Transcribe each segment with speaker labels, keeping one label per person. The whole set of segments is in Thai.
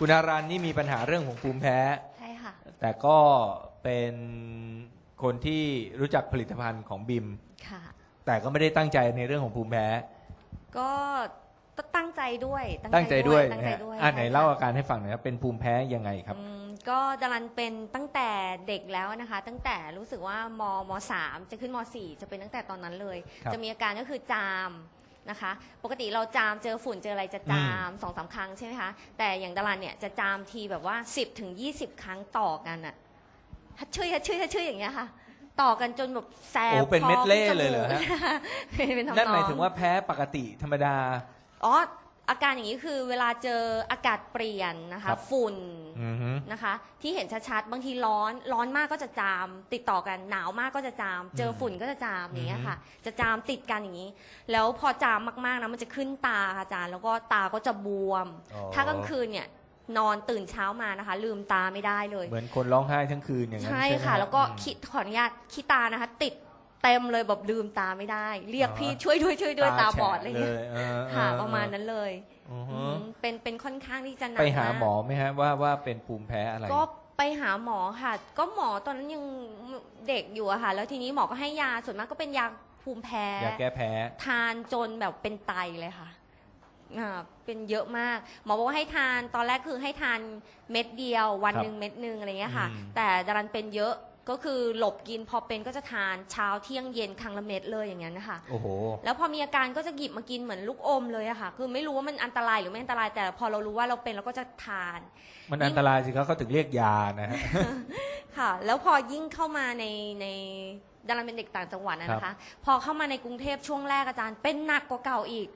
Speaker 1: คุณอารันนี่มีปัญหาเรื่องของภูมิแพ้
Speaker 2: ใช่ค่ะ
Speaker 1: แต่ก็เป็นคนที่รู้จักผลิตภัณฑ์ของบิม
Speaker 2: ค่ะ
Speaker 1: แต่ก็ไม่ได้ตั้งใจในเรื่องของภูมิแพ้
Speaker 2: ก็ตั้งใจด้วย
Speaker 1: ตั้งใจด้วย
Speaker 2: ตั้ง
Speaker 1: นะ
Speaker 2: ใจ
Speaker 1: ฮะ
Speaker 2: ด้วย
Speaker 1: อะไหน
Speaker 2: ใช่ค่ะ
Speaker 1: เล่าอาการให้ฟังหน่อยครับเป็นภูมิแพ้ยังไงครับ
Speaker 2: อืมก็ดารันเป็นตั้งแต่เด็กแล้วนะคะ ตั้งแต่รู้สึกว่ามมสามจะขึ้นมสี่จะเป็นตั้งแต่ตอนนั้นเลย
Speaker 1: ครับ
Speaker 2: จะมีอาการก็คือจาม นะคะ ปกติเราจามเจอฝุ่นเจออะไรจะจามสองสามครั้งใช่ไหมคะ แต่อย่างดารันเนี่ยจะจามทีแบบว่า 10ถึง20 ครั้งต่อกันอะฮัดชื่อฮัดชื่อฮัดชื่ออย่างเงี้ยค่ะ ต่อกันจนแบบแสบ
Speaker 1: โอ้เป็น
Speaker 2: คอ
Speaker 1: เม็ดเล่
Speaker 2: ขึ้นจ
Speaker 1: เลยเหรอฮะ
Speaker 2: มูก เป็นทำนอง
Speaker 1: นั่นหมายถึงว่าแพ้ปกติธรรมดา
Speaker 2: อ๋ออาการอย่างนี้คือเวลาเจออากาศเปลี่ยนนะ
Speaker 1: ครั
Speaker 2: คะ
Speaker 1: บ
Speaker 2: ฝุ่น
Speaker 1: อือฮึ
Speaker 2: นะคะ ที่เห็นชัดๆ บางทีร้อนร้อนมากก็จะจาม ติดต่อกันหนาวมากก็จะจาม เจอฝุ่นก็จะจามอย่างเงี้ยค่ะ จะจามติดกันอย่างนี้ แล้วพอจามมากๆนะมันจะขึ้นตาค่ะอาจารย์ แล้วก็ตาก็จะบวม
Speaker 1: อ๋อ
Speaker 2: ถ้ากลางคืนเนี่ยนอนตื่นเช้ามานะคะ ลืมตาไม่ได้เลย
Speaker 1: เหมือนคนร้องไห้ทั้งคืนอย่างนั้น
Speaker 2: ใช่
Speaker 1: ใช่ไหม
Speaker 2: ค่ะ
Speaker 1: ฮ
Speaker 2: แล้วก็
Speaker 1: อืม
Speaker 2: ขี้ขออนุญาตขี้ตานะคะ ติด เต็มเลยแบบลืมตาไม่ได้ เรียก
Speaker 1: อ๋อ
Speaker 2: พี่ช่วยด้วยช่วยด้วยตาบอด
Speaker 1: แฉ
Speaker 2: อะไรเงี้ย
Speaker 1: เออ
Speaker 2: ค่ะ
Speaker 1: เออ
Speaker 2: ประมาณนั้นเลย
Speaker 1: อือฮึ
Speaker 2: อืมเป็นเป็นค่อนข้างที่จะหนัก
Speaker 1: ไปหาหมอ
Speaker 2: ก
Speaker 1: ไหมฮะว่าว่าเป็นภูมิแพ้อะไร
Speaker 2: ก็ไปหาหมอค่ะ ก็หมอตอนนั้นยังเด็กอยู่อะค่ะ แล้วทีนี้หมอก็ให้ยาส่วนมากก็เป็นยาภูมิแพ้
Speaker 1: ยาแก้แพ้
Speaker 2: ทานจนแบบเป็นไตเลยค่ะอ่าเป็นเยอะมาก หมอบอกว่าให้ทานตอนแรกคือให้ทานเม็ดเดียว วัน
Speaker 1: ครับ
Speaker 2: หนึ่งเม็ดหนึ่งอะไรเงี้ยค่ะ
Speaker 1: อืม
Speaker 2: แต่ดารันเป็นเยอะ ก็คือหลบกินพอเป็นก็จะทานเช้าเที่ยงเย็นครั้งละเม็ดเลยอย่างนั้นนะคะ
Speaker 1: โอ้โห
Speaker 2: แล้วพอมีอาการก็จะหยิบมากินเหมือนลูกอมเลยอะค่ะ คือไม่รู้ว่ามันอันตรายหรือไม่อันตรายแต่พอเรารู้ว่าเราเป็นเราก็จะทาน
Speaker 1: มันอันตรายสิครับเขาถึงเรียกยานะฮะ
Speaker 2: ค่ะ แล้วพอยิ่งเข้ามาในในดาราเป็นเด็กต่างจังหวัดนะนะคะ พอเข้ามาในกรุงเทพช่วงแรกอาจารย์ เป็นหนักกว่าเก่าอีก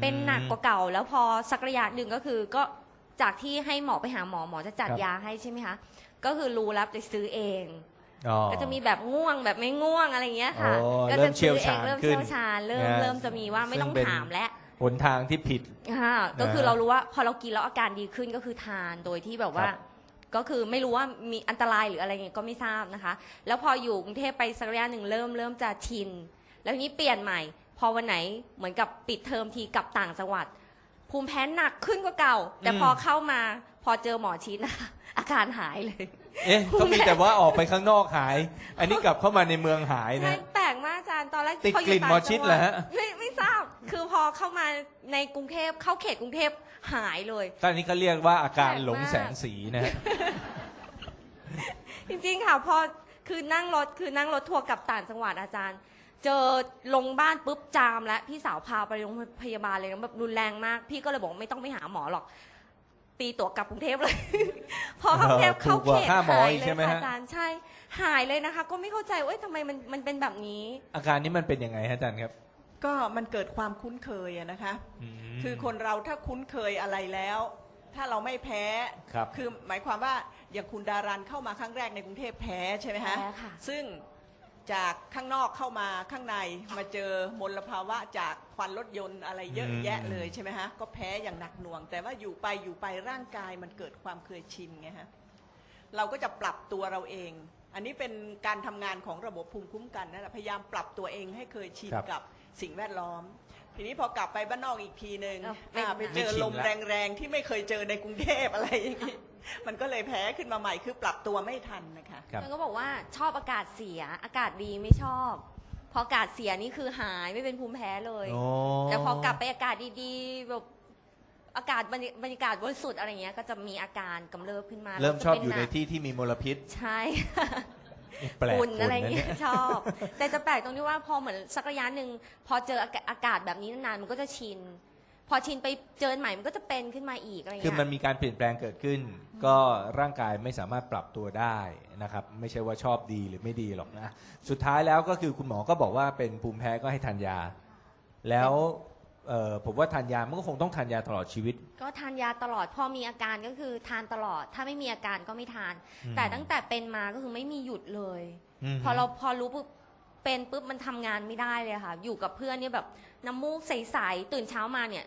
Speaker 2: เป็นหนักกว่าเก่า แล้วพอสักระยะหนึ่งก็คือก็จากที่ให้หมอไปหาหมอหมอจะจัด
Speaker 1: ครับ
Speaker 2: ยาให้ใช่ไหมคะ ก็คือรู้แล้วจะซื้อเอง
Speaker 1: อ๋อ
Speaker 2: ก็จะมีแบบง่วงแบบไม่ง่วงอะไรอย่างเงี้ยค่ะ
Speaker 1: โอ้
Speaker 2: ก็
Speaker 1: เริ่
Speaker 2: จะ
Speaker 1: มเชี่
Speaker 2: ซื้
Speaker 1: ยว
Speaker 2: อเอ
Speaker 1: ชางญ
Speaker 2: เริ่ม
Speaker 1: ขึ้น
Speaker 2: เชี่ยวชาญเริ่ม
Speaker 1: นะ
Speaker 2: เริ่มจะมีว่าไม่ต้อง
Speaker 1: ซึ่งเป็น
Speaker 2: ถามแล้ว
Speaker 1: หนทางที่ผิด
Speaker 2: ค่ะก็คือ
Speaker 1: นะฮะ
Speaker 2: เรารู้ว่าพอเรากินแล้วอาการดีขึ้นก็คือทานโดยที่แบบว่า
Speaker 1: ครับ
Speaker 2: ก็คือไม่รู้ว่ามีอันตรายหรืออะไรเงี้ยก็ไม่ทราบนะคะ แล้วพออยู่กรุงเทพไปสักระยะหนึ่งเริ่มเริ่มจะชิน แล้วทีนี้เปลี่ยนใหม่ พอวันไหนเหมือนกับปิดเทอมทีกลับต่างจังหวัด ภูมิแพ้หนักขึ้นกว่าเก่า แต่
Speaker 1: อืม
Speaker 2: พอเข้ามาพอเจอหมอชิดนะคะอาการหายเลย
Speaker 1: เอ๊ะก็มีแต่ว่าออกไปข้างนอกหาย อันนี้กลับเข้ามาในเมืองหาย
Speaker 2: ใช่
Speaker 1: นะ
Speaker 2: แปลกมากอาจารย์ตอนแรก
Speaker 1: ติด
Speaker 2: พ
Speaker 1: กลิ่น
Speaker 2: ยู่
Speaker 1: หมอ
Speaker 2: ต่าง
Speaker 1: ชิด
Speaker 2: จัง
Speaker 1: เหรอฮะ
Speaker 2: ไม่ไม่ทราบคือพอเข้ามาในกรุงเทพเข้าเขตกรุงเทพหายเลย
Speaker 1: ก็อันนี้เขาเรียกว่าอาการ
Speaker 2: แปลกมาก
Speaker 1: หลงแสงสีนะฮะ
Speaker 2: จริงๆค่ะพอคือนั่งรถคือนั่งรถทัวร์กลับต่างจังหวัดอาจารย์ เจอลงบ้านปุ๊บจามแล้วพี่สาวพาไปโรงพยาบาลเลยนะแบบรุนแรงมาก พี่ก็เลยบอกว่าไม่ต้องไปหาหมอหรอก ตีตั๋วกลับกรุงเทพเลย พอเข้ากรุงเทพ
Speaker 1: ถู
Speaker 2: เข้าก
Speaker 1: กว่า
Speaker 2: เขต
Speaker 1: ค่าหมอ
Speaker 2: หาย
Speaker 1: อีก
Speaker 2: เล
Speaker 1: ใช่
Speaker 2: ย
Speaker 1: ไหม
Speaker 2: ค่ะ
Speaker 1: ฮะ
Speaker 2: อาจารย์ใช่ หายเลยนะคะ ก็ไม่เข้าใจว่าทำไมมันมันเป็นแบบนี้
Speaker 1: อาการนี้มันเป็นยังไงฮะอาจารย์ครับ
Speaker 3: ก็มันเกิดความคุ้นเคยอะนะคะ
Speaker 1: ม
Speaker 3: คือคนเราถ้าคุ้นเคยอะไรแล้ว ถ้าเราไม่แพ้
Speaker 1: ครับ
Speaker 3: อหมายความว่าอย่างคุณดารันเข้ามาครั้งแรกในกรุงเทพแพ้ใช่ไหมฮะ
Speaker 2: แพ้ค่ะ
Speaker 3: ซึ่ง จากข้างนอกเข้ามาข้างในมาเจอมลภาวะจากควันรถยนต์อะไรเยอะแยะเลยใช่ไหมฮะก็แพ้อย่างหนักหน่วง แต่ว่าอยู่ไปอยู่ไปร่างกายมันเกิดความเคยชินไงฮะเราก็จะปรับตัวเราเอง อันนี้เป็นการทำงานของระบบภูมิคุ้มกันนั่นแหละพยายามปรับตัวเองให้เคยชิน
Speaker 1: ครับ
Speaker 3: กับสิ่งแวดล้อม ทีนี้พอกลับไปบ้านนอกอีกทีหนึ่ง
Speaker 2: เอ้าไม่
Speaker 3: อ่าไป
Speaker 1: ไม่
Speaker 3: เจอ
Speaker 1: ชิน
Speaker 3: ลม
Speaker 1: ละ
Speaker 3: แรงๆ ที่ไม่เคยเจอในกรุงเทพอะไรอย่างนี้มันก็เลยแพ้ขึ้นมาใหม่คือปรับตัวไม่ทันนะคะ
Speaker 1: ครับ
Speaker 2: มันก็บอกว่าชอบอากาศเสีย อากาศดีไม่ชอบ พออากาศเสียนี่คือหายไม่เป็นภูมิแพ้เลย
Speaker 1: โอ้
Speaker 2: แต่พอกลับไปอากาศดีๆแบบ อากาศบรรยบรรยากาศบริสุทธิ์อะไรเงี้ยก็จะมีอาการกำเริบขึ้นมา
Speaker 1: เริ่ม
Speaker 2: แล้ว
Speaker 1: ชอบ
Speaker 2: จะ
Speaker 1: อยู่ใน
Speaker 2: เป็หก
Speaker 1: ที่ที่มีมลพิษ
Speaker 2: ใช่
Speaker 1: แปลก
Speaker 2: ฝุ่นอะไร
Speaker 1: ฝุ่นน
Speaker 2: เงี้ย
Speaker 1: นี่
Speaker 2: ชอบ แต่จะแปลกตรงที่ว่าพอเหมือนสักระยะหนึ่งพอเจออากาอากาศแบบนี้นานๆมันก็จะชิน พอชินไปเจอใหม่มันก็จะเป็นขึ้นมาอีกอะไร
Speaker 1: คือ
Speaker 2: เงี้ย
Speaker 1: มันมีการเปลี่ยนแปลงเกิดขึ้น ก็ร่างกายไม่สามารถปรับตัวได้นะครับ ไม่ใช่ว่าชอบดีหรือไม่ดีหรอกนะ สุดท้ายแล้วก็คือคุณหมอก็บอกว่าเป็นภูมิแพ้ก็ให้ทานยา แล้ว เอ่อผมว่าทานยามันก็คงต้องทานยาตลอดชีวิต
Speaker 2: ก็ทานยาตลอดพอมีอาการก็คือทานตลอด ถ้าไม่มีอาการก็ไม่ทาน
Speaker 1: อืม
Speaker 2: แต่ตั้งแต่เป็นมาก็คือไม่มีหยุดเลย
Speaker 1: ม
Speaker 2: พอเราพอรู้ปุ๊บเป็นปุ๊บมันทำงานไม่ได้เลยค่ะ อยู่กับเพื่อนเนี่ยแบบน้ำมูกใสๆตื่นเช้ามาเนี่ย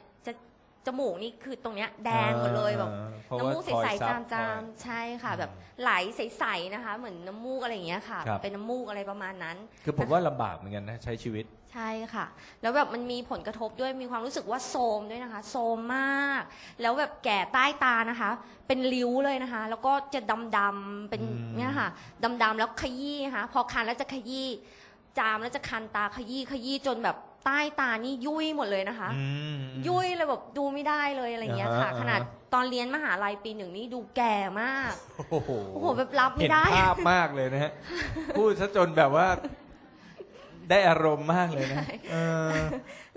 Speaker 2: จะจมูกนี่คือตรงเนี้ยแดงหมดเลยแบบ
Speaker 1: อ่าเพราะว่า
Speaker 2: น้ำมูกใส
Speaker 1: คอย
Speaker 2: ๆ
Speaker 1: ซั
Speaker 2: จ
Speaker 1: บคอยา
Speaker 2: มๆใช่ค่ะ
Speaker 1: อืม
Speaker 2: แบบไหลใสๆนะคะ เหมือนน้ำมูกอะไรอย่างเงี้ยค่ะ
Speaker 1: ครับ
Speaker 2: เป็นน้ำมูกอะไรประมาณนั้น
Speaker 1: คือผมว่าลำบากเหมือนกันนะใช้ชีวิต
Speaker 2: ใช่ค่ะ แล้วแบบมันมีผลกระทบด้วยมีความรู้สึกว่าโทรมด้วยนะคะโทรมมาก แล้วแบบแก่ใต้ตานะคะ เป็นริ้วเลยนะคะ แล้วก็จะดำๆเป็น
Speaker 1: อืม
Speaker 2: เนี่ยค่ะดำๆแล้วขยี้นะคะพอคันแล้วจะขยี้จามแล้วจะคันตาขยี้ขยี้จนแบบ ใต้ตานี่ยุ่ยหมดเลยนะคะ
Speaker 1: อืม
Speaker 2: ยุ่ยเลยแบบดูไม่ได้เลยอะไรเงี้ยค่ะ
Speaker 1: อ่าฮะ
Speaker 2: ขนาด
Speaker 1: อ่าฮะ
Speaker 2: ตอนเรียนมหาลัยปีหนึ่งนี่ดูแก่มาก
Speaker 1: โอ้โห
Speaker 2: โอ้โหแบบรับไม่
Speaker 1: เห็น
Speaker 2: ได้
Speaker 1: ภาพมากเลยนะฮะ พูดซะจนแบบว่า ได้อารมณ์มากเลยนะเออ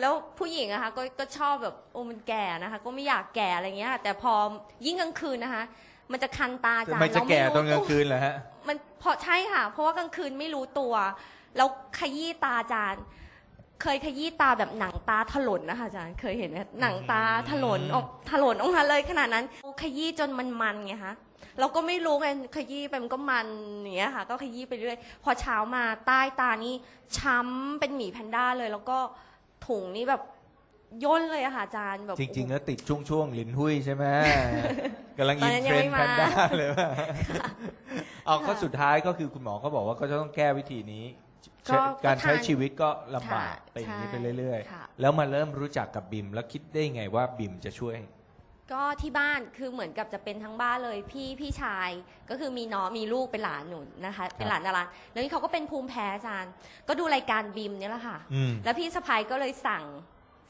Speaker 2: แล้วผู้หญิงอะคะก็ก็ชอบแบบโอ้มันแก่นะคะ ก็ไม่อยากแก่อะไรเงี้ย แต่พอยิ่งกลางคืนนะคะ มันจะคันตาจา
Speaker 1: ไม่จะ
Speaker 2: เรา
Speaker 1: แก่
Speaker 2: รู้
Speaker 1: ตอนกลาง
Speaker 2: ว
Speaker 1: คืนเหรอฮะ
Speaker 2: มันเพราะใช่ค่ะ เพราะว่ากลางคืนไม่รู้ตัว แล้วขยี้ตาอาจารย์ เคยขยี้ตาแบบหนังตาถลนนะคะอาจารย์เคยเห็นไหมหนังตาถลนออกถลนออกมาเลยขนาดนั้นขยี้จนมันมันไงคะเราก็ไม่รู้ไงขยี้ไปมันก็มันอย่างเงี้ยค่ะ ก็ขยี้ไปเรื่อยพอเช้ามาใต้ตานี่ช้ำเป็นหมีแพนด้าเลย แล้วก็ถุงนี่แบบย่นเลยอะค่ะอาจารย์แบบ
Speaker 1: จริง ๆ แล้วติดช่วงช่วงๆลิ้นหุ้ยใช่ไหมกำลัง
Speaker 2: ตอ
Speaker 1: อิ
Speaker 2: น
Speaker 1: น
Speaker 2: นั้น
Speaker 1: เท
Speaker 2: ยั
Speaker 1: รง
Speaker 2: ไม่
Speaker 1: นด์แพ
Speaker 2: มา
Speaker 1: นด้าเลยว่าเอาก็สุดท้ายก็คือคุณหมอเขาบอกว่าก็จะต้องแก้วิธีนี้
Speaker 2: ก็
Speaker 1: การใช้
Speaker 2: ก็ทาน
Speaker 1: ชีวิตก็ลำบาก
Speaker 2: ค่ะ
Speaker 1: ไปอย่างนี้
Speaker 2: ใช่
Speaker 1: ไปเรื่อย
Speaker 2: ค่ะ
Speaker 1: ๆ แล้วมาเริ่มรู้จักกับบิม แล้วคิดได้ไงว่าบิมจะช่วย
Speaker 2: ก็ที่บ้านคือเหมือนกับจะเป็นทั้งบ้านเลยพี่พี่ชายก็คือมีน้องมีลูกเป็นหลานหนูนะคะ เป็นหลานดาราแล้วนี่เขาก็เป็นภูมิแพ้อาจารย์ ก็ดูรายการบีมเนี่ยแหละค่ะ
Speaker 1: อืม
Speaker 2: แล้วพี่สะพายก็เลยสั่ง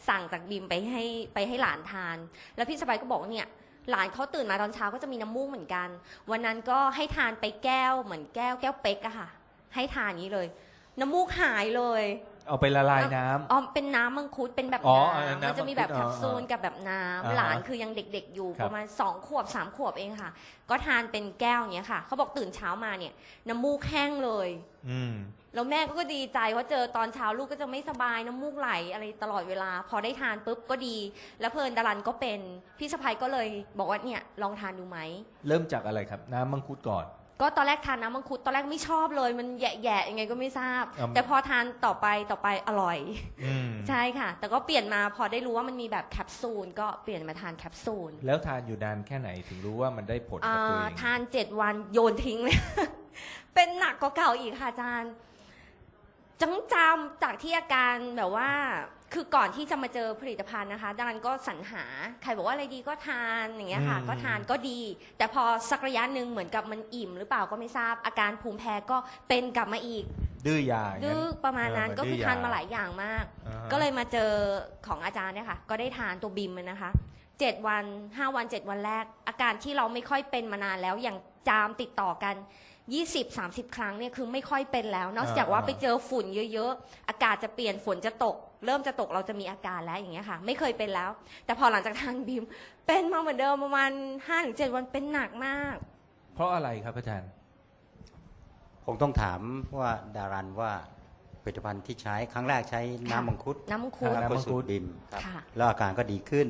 Speaker 2: สั่งจากบีมไปให้ไปให้หลานทาน แล้วพี่สะพายก็บอกว่าเนี่ย หลานเขาตื่นมาตอนเช้าก็จะมีน้ำมูกเหมือนกัน วันนั้นก็ให้ทานไปแก้วเหมือนแก้วแก้วเป๊กอะค่ะ ให้ทานอย่างนี้เลย น้ำมูกหายเลย
Speaker 1: เอาไปละลายน้ำ
Speaker 2: อ๋อเป็นน้ำมังคุดเป็นแบบ
Speaker 1: อ๋อ
Speaker 2: น้
Speaker 1: เออำน้ำ
Speaker 2: มันจะมีแบบ
Speaker 1: มังคุ
Speaker 2: แค
Speaker 1: ด
Speaker 2: ปซูล
Speaker 1: อ่า
Speaker 2: กับแบบน้
Speaker 1: อ่าำฮะ
Speaker 2: หลานคือยังเด็กๆอยู่
Speaker 1: ครับ
Speaker 2: ประมาณสองขวบสามขวบเองค่ะ ก็ทานเป็นแก้วอย่างเงี้ยค่ะเขาบอกตื่นเช้ามาเนี่ยน้ำมูกแห้งเลย
Speaker 1: อืม
Speaker 2: แล้วแม่ก็ดีใจเพราะเจอตอนเช้าลูกก็จะไม่สบายน้ำมูกไหลอะไรตลอดเวลา พอได้ทานปุ๊บก็ดี แล้วเพลินดารันก็เป็นพี่สะพายก็เลยบอกว่าเนี่ยลองทานดูไหม
Speaker 1: เริ่มจากอะไรครับ น้ำมังคุดก่อน
Speaker 2: ก็ตอนแรกทานน้ำมังคุดตอนแรกไม่ชอบเลย มันแย่ ๆ ยังไงก็ไม่ทราบ
Speaker 1: อืม
Speaker 2: แต่พอทานต่อไปต่อไปอร่อย
Speaker 1: อืม
Speaker 2: ใช่ค่ะ แต่ก็เปลี่ยนมาพอได้รู้ว่ามันมีแบบแคปซูล ก็เปลี่ยนมาทานแคปซูล
Speaker 1: แล้วทานอยู่นานแค่ไหนถึงรู้ว่ามันได้ผลกับตัว
Speaker 2: อ่า
Speaker 1: เอง
Speaker 2: ทานเจ็ดวันโยนทิ้งเลย เป็นหนักกว่าเก่าอีกค่ะอาจารย์จังจำจากที่อาการแบบว่า คือก่อนที่จะมาเจอผลิตภัณฑ์นะคะ ดังนั้นก็สรรหา ใครบอกว่าอะไรดีก็ทานอย่างเงี้ยค่ะ
Speaker 1: อืม
Speaker 2: ก็ทานก็ดี แต่พอสักระยะหนึ่งเหมือนกับมันอิ่มหรือเปล่าก็ไม่ทราบ อาการภูมิแพ้ก็เป็นกลับมาอีก
Speaker 1: ดื้อยาย่าง
Speaker 2: ดื้อประมาณนั้น
Speaker 1: เก็
Speaker 2: คือ
Speaker 1: ดื้
Speaker 2: ทานมาหลายอย่างมาก
Speaker 1: อ่าฮะ
Speaker 2: ก็เลยมาเจอของอาจารย์เนี่ยค่ะ ก็ได้ทานตัวบิมนะคะเจ็ดวันห้าวันเจ็ดวันแรก อาการที่เราไม่ค่อยเป็นมานานแล้วอย่างจามติดต่อกัน 20-30 ครั้งเนี่ยคือไม่ค่อยเป็นแล้ว นอกจากว่าไปเจอฝุ่นเยอะ ๆ อากาศจะเปลี่ยนฝนจะตก เริ่มจะตกเราจะมีอาการแล้วอย่างเงี้ยค่ะ ไม่เคยเป็นแล้ว แต่พอหลังจากทานบิมเป็นมาเหมือนเดิมประมาณ5-7วันเป็นหนักมาก
Speaker 1: เพราะอะไรครับอาจารย์
Speaker 4: คงต้องถามว่าดารันว่าผลิตภัณฑ์ที่ใช้ครั้งแรกใช้น้ำมังคุด
Speaker 2: น้ำมังคุด
Speaker 1: ครั
Speaker 4: แล้ว
Speaker 1: บ
Speaker 4: ก็
Speaker 1: น้ำมังคุ
Speaker 4: สู
Speaker 1: ด
Speaker 4: ตรบิมครับ
Speaker 2: ค่ะ
Speaker 4: แล้วอาการก็ดีขึ้น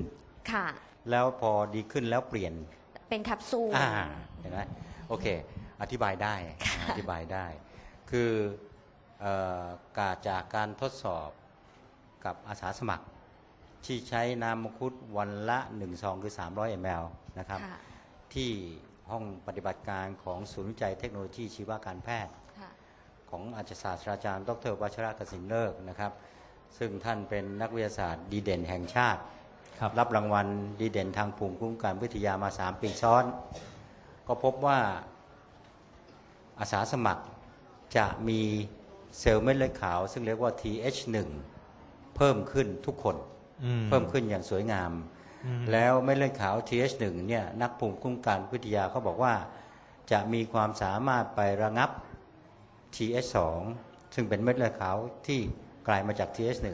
Speaker 2: ค่ะ
Speaker 4: แล้วพอดีขึ้นแล้วเปลี่ยน
Speaker 2: เป็นแคปซูล
Speaker 4: อ่าเห็นไหมโอเค อธิบายได้อธิบายได้ คือเอ่อการจากการทดสอบ กับอาสาสมัคร ที่ใช้น้ำมังคุดวันละ1ซองคือ 300 ml นะครับ
Speaker 2: ค่ะ
Speaker 4: ที่ห้องปฏิบัติการของศูนย์วิจัยเทคโนโลยีชีวการแพทย์
Speaker 2: ค่ะ
Speaker 4: ของอาจารย์ศาสตราจารย์ ดรวัชระกสินเลิกนะครับ ซึ่งท่านเป็นนักวิทยาศาสตร์ดีเด่นแห่งชาติ
Speaker 1: ครับ
Speaker 4: รับรางวัลดีเด่นทางภูมิคุ้มกันวิทยามา 3 ปีซ้อน ก็พบว่าอาสาสมัครจะมีเซลล์เม็ดเลือดขาว ซึ่งเรียกว่า TH1 เพิ่มขึ้นทุกคน
Speaker 1: อื
Speaker 4: เพิ่มขึ้นอย่างสวยงาม
Speaker 1: อืม
Speaker 4: แล้วเม็ดเลือดขาว TH1 เนี่ยนักภูมิคุ้มกันวิทยาเขาบอกว่า จะมีความสามารถไประงับ TH2 ซึ่งเป็นเม็ดเลือดขาวที่กลายมาจาก TH1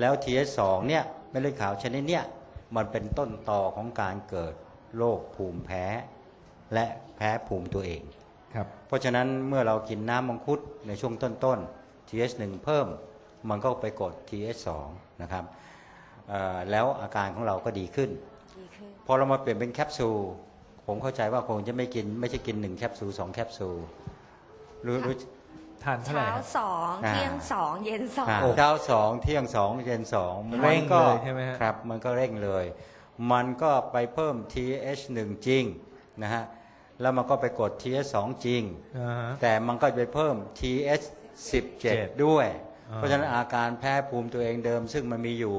Speaker 4: แล้ว TH2 เนี่ยเม็ดเลือดขาวชนิดเนี้ยมันเป็นต้นตอของการเกิดโรคภูมิแพ้ และแพ้ภูมิตัวเอง
Speaker 1: ครับ
Speaker 4: เพราะฉะนั้นเมื่อเรากินน้ำมังคุดในช่วงต้นๆ TH1 เพิ่ม มันก็ไปกด TH2 นะครับเอ่อแล้วอาการของเราก็ดีขึ้น
Speaker 2: ดีขึ้น
Speaker 4: พอเรามาเปลี่ยนเป็นแคปซูล ผมเข้าใจว่าคงจะไม่กินไม่ใช่กินหนึ่งแคปซูลสองแคปซูลรู้รู้
Speaker 1: ทานเท่าไหร่
Speaker 2: เช้า
Speaker 1: ครับ
Speaker 2: สอง
Speaker 4: อ่า
Speaker 2: เที่ยงสองเย็นสอง
Speaker 4: อ่า
Speaker 1: โอ้
Speaker 4: เช้าสองเที่ยงสองเย็นสอง
Speaker 1: เร่ง
Speaker 4: มันก็
Speaker 1: เลยใช่ไหมฮะ
Speaker 4: ครับ มันก็เร่งเลย มันก็ไปเพิ่ม TH1 จริงนะฮะแล้วมันก็ไปกด TH2 จริง
Speaker 1: อ่าฮะ
Speaker 4: แต่มันก็ไปเพิ่ม TH17 ด้วย
Speaker 1: อ่า
Speaker 4: เพราะฉะนั้นอาการแพ้ภูมิตัวเองเดิม ซึ่งมันมีอยู่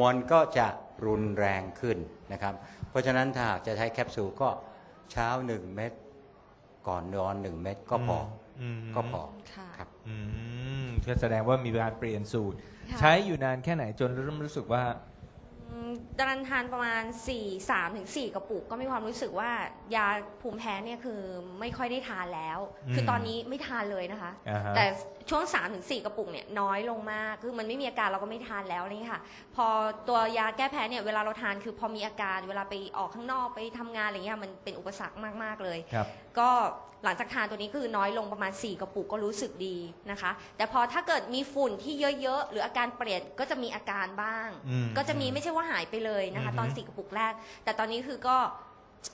Speaker 4: มันก็จะรุนแรงขึ้นนะครับ เพราะฉะนั้นถ้าหากจะใช้แคปซูลก็เช้า1เม็ดก่อนนอน1เม็ดก็พออ
Speaker 1: ม
Speaker 4: ก็พอ
Speaker 2: ค่ะ
Speaker 4: ครับ
Speaker 1: อืมก็แสดงว่ามีการเปลี่ยนสูตร
Speaker 2: ค่ะ
Speaker 1: ใช้อยู่นานแค่ไหนจนเริ่มรู้สึกว่า
Speaker 2: อืมตอนนั้นทานประมาณ 4 3ถึง4กระปุกก็มีความรู้สึกว่ายาภูมิแพ้เนี่ยคือไม่ค่อยได้ทานแล้ว
Speaker 1: อืม
Speaker 2: คือตอนนี้ไม่ทานเลยนะคะ
Speaker 1: อ่าฮะ
Speaker 2: แต่ช่วง3ถึง4กระปุกเนี่ยน้อยลงมาก คือมันไม่มีอาการเราก็ไม่ทานแล้วอะไรอย่างเงี้ยค่ะ พอตัวยาแก้แพ้เนี่ยเวลาเราทานคือพอมีอาการเวลาไปออกข้างนอกไปทำงานอะไรเงี้ยมันเป็นอุปสรรคมากๆเลย
Speaker 1: ครับ
Speaker 2: ก็หลังจากทานตัวนี้คือน้อยลงประมาณ 4 กระปุกก็รู้สึกดีนะคะ แต่พอถ้าเกิดมีฝุ่นที่เยอะๆ หรืออาการเปลี่ยนก็จะมีอาการบ้าง
Speaker 1: อืม
Speaker 2: ก็จะมีไม่ใช่ว่าหายไปเลยนะคะ
Speaker 1: อือฮึ
Speaker 2: ตอน4กระปุกแรก แต่ตอนนี้คือก็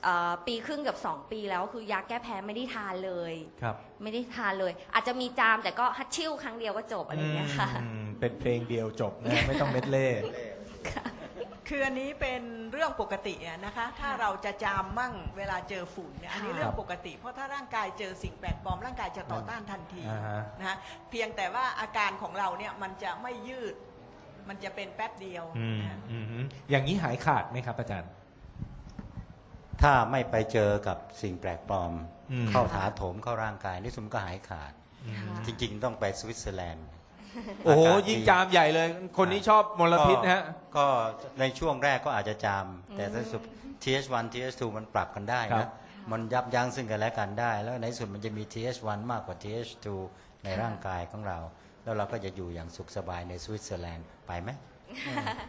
Speaker 2: เอ่อปีครึ่งกับ2ปีแล้วคือยาแก้แพ้ไม่ได้ทานเลย
Speaker 1: ครับ
Speaker 2: ไม่ได้ทานเลย อาจจะมีจามแต่ก็ฮัตชิ่วครั้งเดียวก็จบอะไรอย่างเงี้ยค่ะ
Speaker 1: อืมเป็นเพลงเดียวจบนะไม่ต้องเม็ดเล่
Speaker 3: คืออันนี้เป็นเรื่องปกติอะนะคะ ถ้าเราจะจามมั่งเวลาเจอฝุ่นเนี่ยอันนี้
Speaker 2: ค่ะ
Speaker 3: เรื่องปกติ เพราะถ้าร่างกายเจอสิ่งแปลกปลอมร่างกายจะต่อต้านทันที
Speaker 1: อ่าฮะ
Speaker 3: นะฮะเพียงแต่ว่าอาการของเราเนี่ยมันจะไม่ยืด มันจะเป็นแป๊บเดียว
Speaker 1: อืม
Speaker 3: นะฮะ
Speaker 1: อืมอย่างนี้หายขาดไหมครับอาจารย์
Speaker 4: ถ้าไม่ไปเจอกับสิ่งแปลกปลอม
Speaker 1: อืม
Speaker 4: เข้าถาโถมเข้าร่างกายนี่สมก็หายขาด
Speaker 2: ค่ะ
Speaker 4: จริง ๆ ต้องไปสวิตเซอร์แลนด์
Speaker 1: โอ้โหา
Speaker 4: กาศ
Speaker 1: ยิ่งจามใหญ่เลย คนนี้ชอบมลพิษนะฮะ
Speaker 4: ก็ก็ในช่วงแรกก็อาจจะจาม แต่ในสุด TH1 TH2 มันปรับกันได้
Speaker 1: ครั
Speaker 4: นะ
Speaker 1: บ
Speaker 4: มันยับยั้งซึ่งกันและกันได้ แล้วในที่สุดมันจะมี TH1 มากกว่า TH2 ในร่างกายของเรา แล้วเราก็จะอยู่อย่างสุขสบายในสวิตเซอร์แลนด์ไปไหม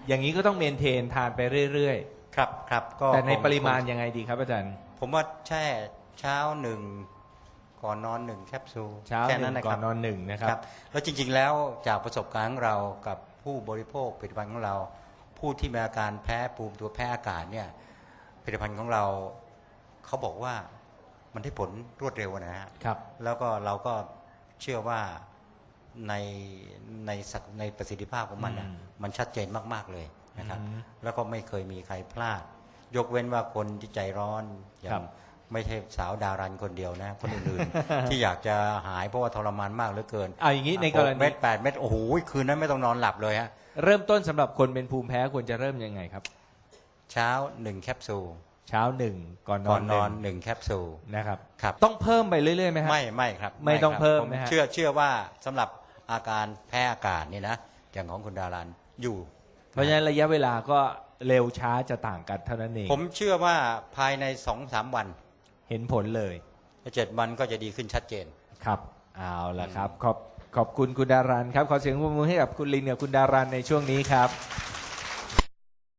Speaker 1: อย่างนี้ก็ต้องเมนเทนทานไปเรื่อย
Speaker 4: ครับครับก็
Speaker 1: ๆ แต่ใน
Speaker 4: คง
Speaker 1: ปริมาณยังไงดีครับอาจารย์
Speaker 4: ผมว่าแช่เช้าหนึ่งก่อนนอนหนึ่งแคปซูล
Speaker 1: เช้า
Speaker 4: แค่
Speaker 1: หนึ่
Speaker 4: นั้น
Speaker 1: ง
Speaker 4: นะ
Speaker 1: ก่
Speaker 4: ค
Speaker 1: อ
Speaker 4: รั
Speaker 1: น
Speaker 4: บ
Speaker 1: นอนหนึ่งนะครับ
Speaker 4: ครับ แล้วจริงๆแล้วจากประสบการณ์ของเรากับผู้บริโภคผลิตภัณฑ์ของเรา ผู้ที่มีอาการแพ้ภูมิตัวแพ้อากาศเนี่ยผลิตภัณฑ์ของเราเขาบอกว่ามันได้ผลรวดเร็วนะฮะ
Speaker 1: ครับ
Speaker 4: แล้วก็เราก็เชื่อว่า ในในศักในประสิทธิภาพของมันน่ะ
Speaker 1: อืม
Speaker 4: มันชัดเจนมาก ๆ เลยนะครับ
Speaker 1: อืม
Speaker 4: แล้วก็ไม่เคยมีใครพลาด ยกเว้นว่าคนที่ใจร้อนอย่า
Speaker 1: ครั
Speaker 4: ง
Speaker 1: บ
Speaker 4: ไม่ใช่สาวดารันคนเดียวนะ คนอื่นๆ ที่อยากจะหายเพราะว่าทรมานมากเหลือเกิน
Speaker 1: เอาอย่างนี้ในกร
Speaker 4: ห
Speaker 1: ณี
Speaker 4: เม็ดแปดเม็ดโอ้โหคืนนั้นไม่ต้องนอนหลับเลยฮะ
Speaker 1: เริ่มต้นสำหรับคนเป็นภูมิแพ้ควรจะเริ่มยังไงครับ
Speaker 4: เช้าหนึ่งแคปซูล
Speaker 1: เช้าหนึ่งก่อนน
Speaker 4: ก่
Speaker 1: อ
Speaker 4: อนน
Speaker 1: ห
Speaker 4: น
Speaker 1: นึ่
Speaker 4: องนหนึ่งแคปซูล
Speaker 1: นะครับ
Speaker 4: ครับ
Speaker 1: ต้องเพิ่มไปเรื่อยๆไหมฮะ
Speaker 4: ไม่ไม่ครับ
Speaker 1: ไม่ต้อง
Speaker 4: ครับ
Speaker 1: เพิ่ม
Speaker 4: ผ
Speaker 1: นะฮะ
Speaker 4: เชื่อเชื่อว่าสำหรับ อาการแพ้อากาศนี่นะอย่างของคุณดารันอยู่
Speaker 1: เพราะฉะนั้นระยะเวลาก็เร็วช้าจะต่างกันเท่านั้นเอง
Speaker 4: ผมเชื่อว่าภายในสองสามวัน
Speaker 1: เห็นผลเลย
Speaker 4: เจ็ดวันก็จะดีขึ้นชัดเจน
Speaker 1: ครับเอาละครับขอบขอบคุณคุณดารันครับขอเสียงปรบมือให้กับคุณลินกับคุณดารันในช่วงนี้ครับ